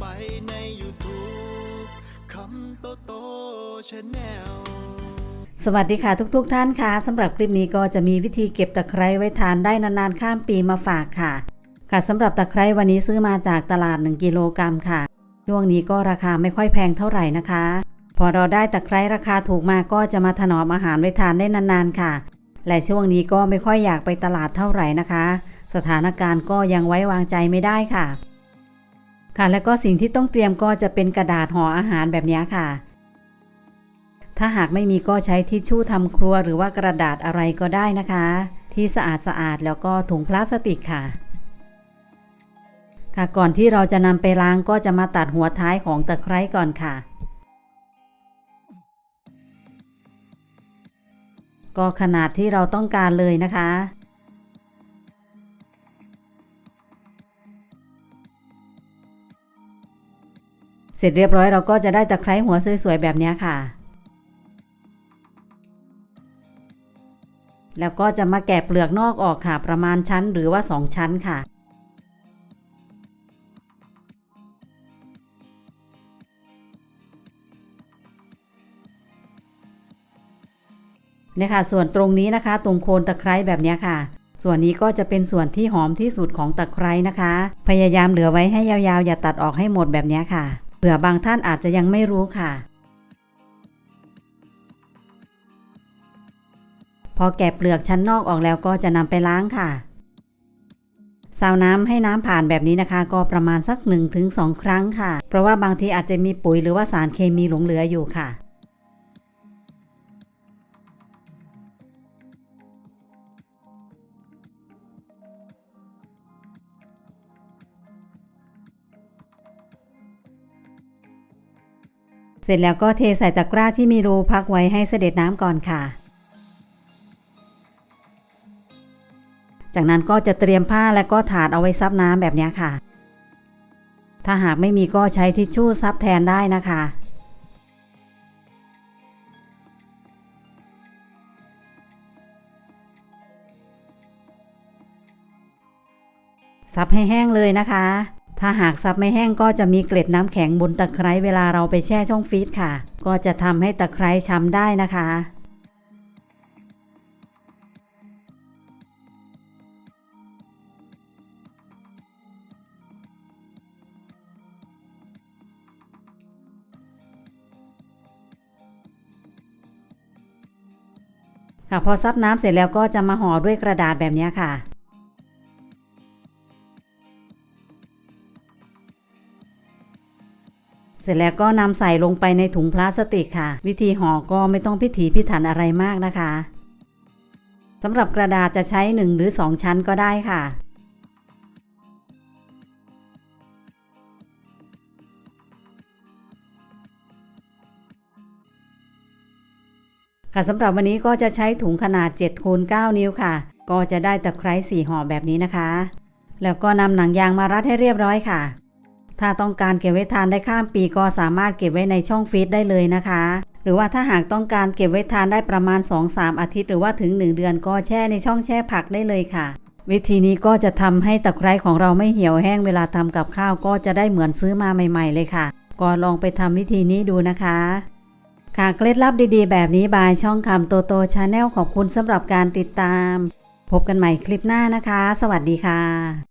ไปใน YouTube คำโตโตชาแนลสวัสดีค่ะทุกๆทท่านค่ะสำหรับคลิปนี้ก็จะมีวิธีเก็บตะไคร้ไว้ทานได้นานๆข้ามปีมาฝากค่ะ ค่ะสำหรับตะไคร้วันนี้ซื้อมาจากตลาด 1 กิโลกรัมค่ะ ช่วงนี้ก็ราคาไม่ค่อยแพงเท่าไหร่นะคะ พอเราได้ตะไคร้ราคาถูกมาก็จะมาถนอมอาหารไว้ทานได้นานๆค่ะ และช่วงนี้ก็ไม่ค่อยอยากไปตลาดเท่าไหร่นะคะ สถานการณ์ก็ยังไว้วางใจไม่ได้ค่ะ ค่ะ แล้วก็สิ่งที่ต้องเตรียมก็จะเป็นกระดาษห่ออาหารแบบนี้ค่ะ ถ้าหากไม่มีก็ใช้ทิชชู่ทำครัวหรือว่ากระดาษอะไรก็ได้นะคะ ที่สะอาดสะอาดๆแล้วก็ถุงพลาสติกค่ะ ค่ะก่อนที่เราจะนำไปล้างก็จะมาตัดหัวท้ายของตะไคร้ก่อนค่ะ ก็ขนาดที่เราต้องการเลยนะคะ เสร็จเรียบร้อยเราก็จะได้ตะไคร้หัวสวยๆแบบนี้ค่ะ แล้วก็จะมาแกะเปลือกนอกออกค่ะ ประมาณชั้นหรือว่า 2 ชั้นค่ะเนี่ยค่ะส่วนตรงนี้นะคะ ตรงโคนตะไคร้แบบนี้ค่ะ ส่วนนี้ก็จะเป็นส่วนที่หอมที่สุดของตะไคร้นะคะ พยายามเหลือไว้ให้ยาวๆ อย่าตัดออกให้หมดแบบนี้ค่ะ เผื่อบางท่านอาจจะยังไม่รู้ค่ะ พอแกะเปลือกชั้นนอกออกแล้วก็จะนำไปล้างค่ะซาวน้ำให้น้ำผ่านแบบนี้นะคะ ก็ประมาณสัก 1-2 ครั้งค่ะ เพราะว่าบางทีอาจจะมีปุ๋ยหรือว่าสารเคมีหลงเหลืออยู่ค่ะ เสร็จแล้วก็เทใส่ตะกร้าที่มีรูพักไว้ให้เสด็จน้ำก่อนค่ะ จากนั้นก็จะเตรียมผ้าและก็ถาดเอาไว้ซับน้ำแบบนี้ค่ะ ถ้าหากไม่มีก็ใช้ทิชชู่ซับแทนได้นะคะซับให้แห้งเลยนะคะ ถ้าหากซับไม่แห้งก็จะมีเกล็ดน้ำแข็งบนตะไคร้เวลาเราไปแช่ช่องฟรีซค่ะ ก็จะทำให้ตะไคร้ช้ำได้นะคะ ค่ะพอซับน้ำเสร็จแล้วก็จะมาห่อด้วยกระดาษแบบนี้ค่ะ เสร็จแล้วก็นำใส่ลงไปในถุงพลาสติกค่ะ วิธีห่อก็ไม่ต้องพิถีพิถันอะไรมากนะคะสำหรับกระดาษจะใช้ 1 หรือ 2 ชั้นก็ได้ค่ะ ค่ะสำหรับวันนี้ก็จะใช้ถุงขนาด7คูณ9นิ้วค่ะ ก็จะได้ตะไคร้สี่ห่อแบบนี้นะคะ แล้วก็นำหนังยางมารัดให้เรียบร้อยค่ะ ถ้าต้องการเก็บไว้ทานได้ข้ามปีก็สามารถเก็บไว้ในช่องฟรีซได้เลยนะคะ หรือว่าถ้าหากต้องการเก็บไว้ทานได้ประมาณ 2-3 อาทิตย์ หรือว่าถึง 1 เดือนก็แช่ในช่องแช่ผักได้เลยค่ะ วิธีนี้ก็จะทำให้ตะไคร้ของเราไม่เหี่ยวแห้งเวลาทำกับข้าวก็จะได้เหมือนซื้อมาใหม่ ๆ เลยค่ะ ก็ลองไปทำวิธีนี้ดูนะคะค่ะเคล็ดลับดีๆ แบบนี้บายช่องคำโตโตชาแนลขอบคุณสำหรับการติดตาม พบกันใหม่คลิปหน้านะคะ สวัสดีค่ะ